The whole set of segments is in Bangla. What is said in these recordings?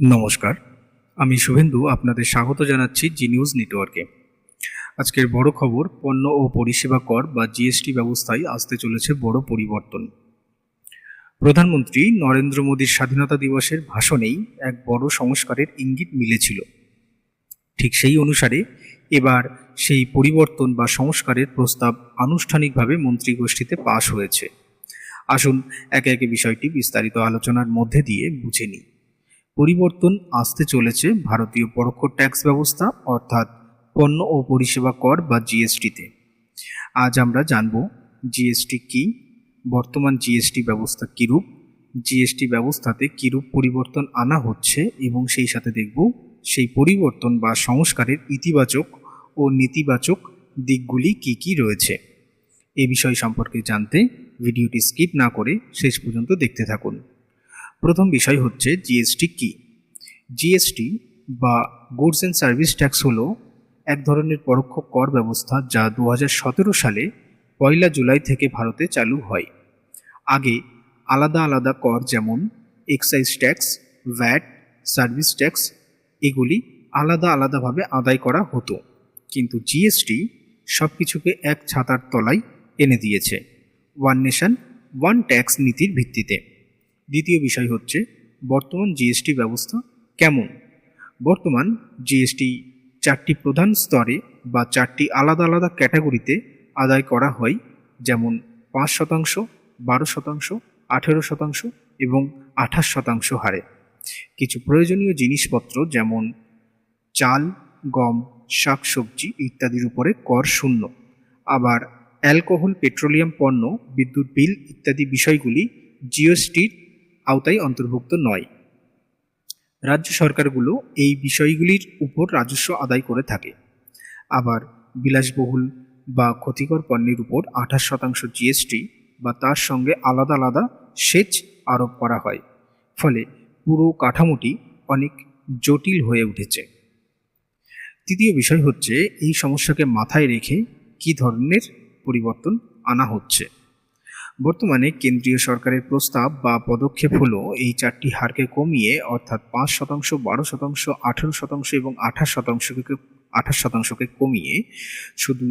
নমস্কার। আমি শুভেন্দু, আপনাদের স্বাগত জানাচ্ছি জি নিউজ নেটওয়ার্কে। আজকের বড় খবর, পণ্য ও পরিষেবা কর বা জিএসটি ব্যবস্থায় আসতে চলেছে বড় পরিবর্তন। প্রধানমন্ত্রী নরেন্দ্র মোদীর স্বাধীনতা দিবসের ভাষণেই এক বড় সংস্কারের ইঙ্গিত মিলেছিল। ঠিক সেই অনুসারে এবার সেই পরিবর্তন বা সংস্কারের প্রস্তাব আনুষ্ঠানিকভাবে মন্ত্রীগোষ্ঠীতে পাশ হয়েছে। আসুন, একে একে বিষয়টি বিস্তারিত আলোচনার মধ্যে দিয়ে বুঝে নিই। পরিবর্তন আসতে চলেছে ভারতীয় পরোক্ষ ট্যাক্স ব্যবস্থা, অর্থাৎ পণ্য ও পরিষেবা কর বা জিএসটিতে। আজ আমরা জানব জিএসটি কি, বর্তমান জিএসটি ব্যবস্থা কীরূপ, জিএসটি ব্যবস্থাতে কীরূপ পরিবর্তন আনা হচ্ছে এবং সেই সাথে দেখব সেই পরিবর্তন বা সংস্কারের ইতিবাচক ও নেতিবাচক দিকগুলি কি কি রয়েছে। এ বিষয় সম্পর্কে জানতে ভিডিওটি স্কিপ না করে শেষ পর্যন্ত দেখতে থাকুন। প্রথম বিষয় হচ্ছে জিএসটি কি? জিএসটি বা গুডস অ্যান্ড সার্ভিস ট্যাক্স হলো এক ধরনের পরোক্ষ কর ব্যবস্থা যা দু হাজার সতেরো সালে পয়লা জুলাই থেকে ভারতে চালু হয়। আগে আলাদা আলাদা কর যেমন excise tax VAT service tax এগুলি আলাদা আলাদাভাবে আদায় করা হতো। কিন্তু জিএসটি সব কিছুকে এক ছাতার তলায় এনে দিয়েছে। ওয়ান নেশন ওয়ান ট্যাক্স নীতির ভিত্তিতে। দ্বিতীয় বিষয় হচ্ছে, বর্তমান জিএসটি ব্যবস্থা কেমন? বর্তমান জিএসটি চারটি প্রধান স্তরে বা চারটি আলাদা আলাদা ক্যাটাগরিতে আদায় করা হয়, যেমন পাঁচ শতাংশ, বারো শতাংশ, আঠেরো শতাংশ এবং আঠাশ শতাংশ হারে। কিছু প্রয়োজনীয় জিনিসপত্র যেমন চাল, গম, শাকসবজি ইত্যাদির উপরে কর শূন্য। আবার অ্যালকোহল, পেট্রোলিয়াম, পণ্য, বিদ্যুৎ বিল ইত্যাদি বিষয়গুলি জিএসটির আওতায় অন্তর্ভুক্ত নয়। রাজ্য সরকারগুলো এই বিষয়গুলির উপর রাজস্ব আদায় করে থাকে। আবার বিলাসবহুল বা ক্ষতিকর পণ্যের উপর আঠাশ শতাংশ জিএসটি বা তার সঙ্গে আলাদা আলাদা সেচ আরোপ করা হয়। ফলে পুরো কাঠামোটি অনেক জটিল হয়ে উঠেছে। তৃতীয় বিষয় হচ্ছে এই সমস্যাকে মাথায় রেখে কী ধরনের পরিবর্তন আনা হচ্ছে? বর্তমানে কেন্দ্রীয় সরকারের প্রস্তাব বা পদক্ষেপ হলো এই চারটি হারকে কমিয়ে অর্থাৎ পাঁচ শতাংশ, বারো শতাংশ, আঠেরো শতাংশ এবং আঠাশ শতাংশকে আঠাশ শতাংশকে কমিয়ে শুধু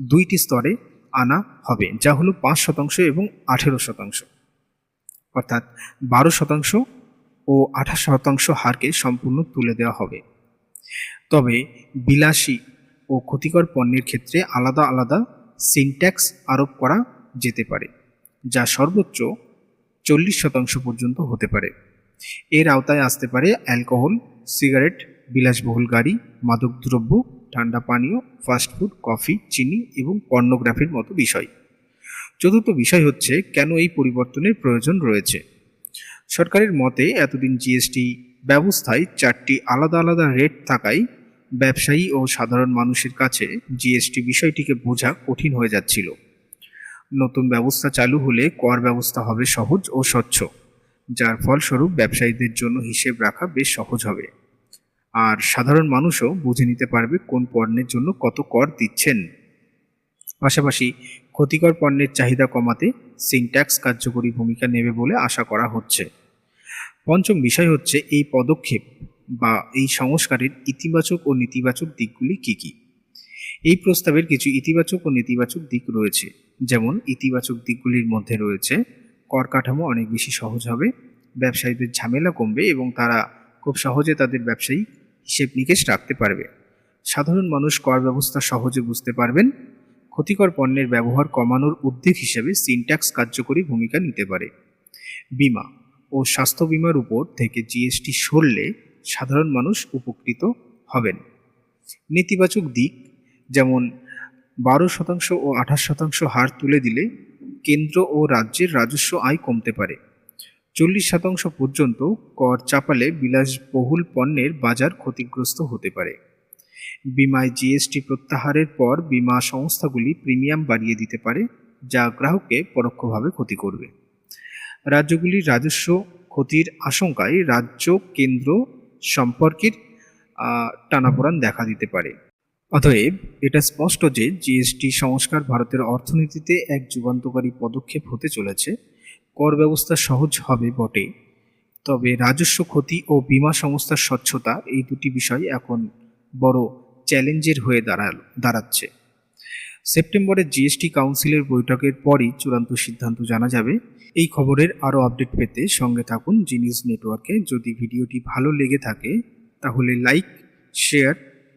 দুইটি স্তরে আনা হবে, যা হলো পাঁচ শতাংশ এবং আঠেরো শতাংশ। অর্থাৎ বারো শতাংশ ও আঠাশ শতাংশ হারকে সম্পূর্ণ তুলে দেওয়া হবে। তবে বিলাসী ও ক্ষতিকর পণ্যের ক্ষেত্রে আলাদা আলাদা সিনট্যাক্স আরোপ করা যেতে পারে। যা সর্বোচ্চ চল্লিশ শতাংশ পর্যন্ত হতে পারে। এর আওতায় আসতে পারে অ্যালকোহল, সিগারেট, বিলাসবহুল গাড়ি মাদকদ্রব্য ঠান্ডা পানীয় ফাস্টফুড কফি, চিনি এবং পর্নোগ্রাফির মতো বিষয়। চতুর্থ বিষয় হচ্ছে, কেন এই পরিবর্তনের প্রয়োজন রয়েছে? সরকারের মতে, এতদিন জিএসটি ব্যবস্থায় চারটি আলাদা আলাদা রেট থাকায় ব্যবসায়ী ও সাধারণ মানুষের কাছে জিএসটি বিষয়টিকে বোঝা কঠিন হয়ে যাচ্ছিল। নতুন ব্যবস্থা চালু হলে কর ব্যবস্থা হবে সহজ ও স্বচ্ছ, যার ফলস্বরূপ ব্যবসায়ীদের জন্য হিসেব রাখা বেশ সহজ হবে। আর সাধারণ মানুষও বুঝে নিতে পারবে কোন পণ্যের জন্য কত কর দিচ্ছেন। পাশাপাশি ক্ষতিকর পণ্যের চাহিদা কমাতে সিনট্যাক্স কার্যকরী ভূমিকা নেবে বলে আশা করা হচ্ছে। পঞ্চম বিষয় হচ্ছে এই পদক্ষেপ বা এই সংস্কারের ইতিবাচক ও নেতিবাচক দিকগুলি কী কী? এই প্রস্তাবের কিছু ইতিবাচক ও নেতিবাচক দিক রয়েছে। যেমন ইতিবাচক দিকগুলির মধ্যে রয়েছে, কর কাঠামো অনেক বেশি সহজ হবে, ব্যবসায়ীদের ঝামেলা কমবে এবং তারা খুব সহজে তাদের ব্যবসায়ী হিসেব নিকেশ রাখতে পারবে। সাধারণ মানুষ কর ব্যবস্থা সহজে বুঝতে পারবেন, ক্ষতিকর পণ্যের ব্যবহার কমানোর উদ্যোগ হিসেবে সিনট্যাক্স কার্যকরী ভূমিকা নিতে পারে। বিমা ও স্বাস্থ্য বিমার উপর থেকে জিএসটি সরলে সাধারণ মানুষ উপকৃত হবেন। নেতিবাচক দিক যেমন বারো শতাংশ ও আঠাশ শতাংশ হার তুলে দিলে কেন্দ্র ও রাজ্যের রাজস্ব আয় কমতে পারে। চল্লিশ শতাংশ পর্যন্ত কর চাপালে বিলাসবহুল পণ্যের বাজার ক্ষতিগ্রস্ত হতে পারে। বিমায় জিএসটি প্রত্যাহারের পর বিমা সংস্থাগুলি প্রিমিয়াম বাড়িয়ে দিতে পারে, যা গ্রাহককে পরোক্ষভাবে ক্ষতি করবে। রাজ্যগুলির রাজস্ব ক্ষতির আশঙ্কায় রাজ্য কেন্দ্র সম্পর্কের টানাপোড়ান দেখা দিতে পারে। অতএব এটা স্পষ্ট যে জিএসটি সংস্কার ভারতের অর্থনীতিতে এক যুগান্তকারী পদক্ষেপ হতে চলেছে। কর ব্যবস্থা সহজ হবে বটে। তবে রাজস্ব ক্ষতি ও বীমা সংস্থার স্বচ্ছতা এই দুটি বিষয় এখন বড় চ্যালেঞ্জের হয়ে দাঁড়াল, দাঁড়াচ্ছে। সেপ্টেম্বরে জিএসটি কাউন্সিলের বৈঠকের পরই চূড়ান্ত সিদ্ধান্ত জানা যাবে। এই খবরের আরও আপডেট পেতে সঙ্গে থাকুন জি নিউজ নেটওয়ার্কে যদি ভিডিওটি ভালো লেগে থাকে, তাহলে লাইক, শেয়ার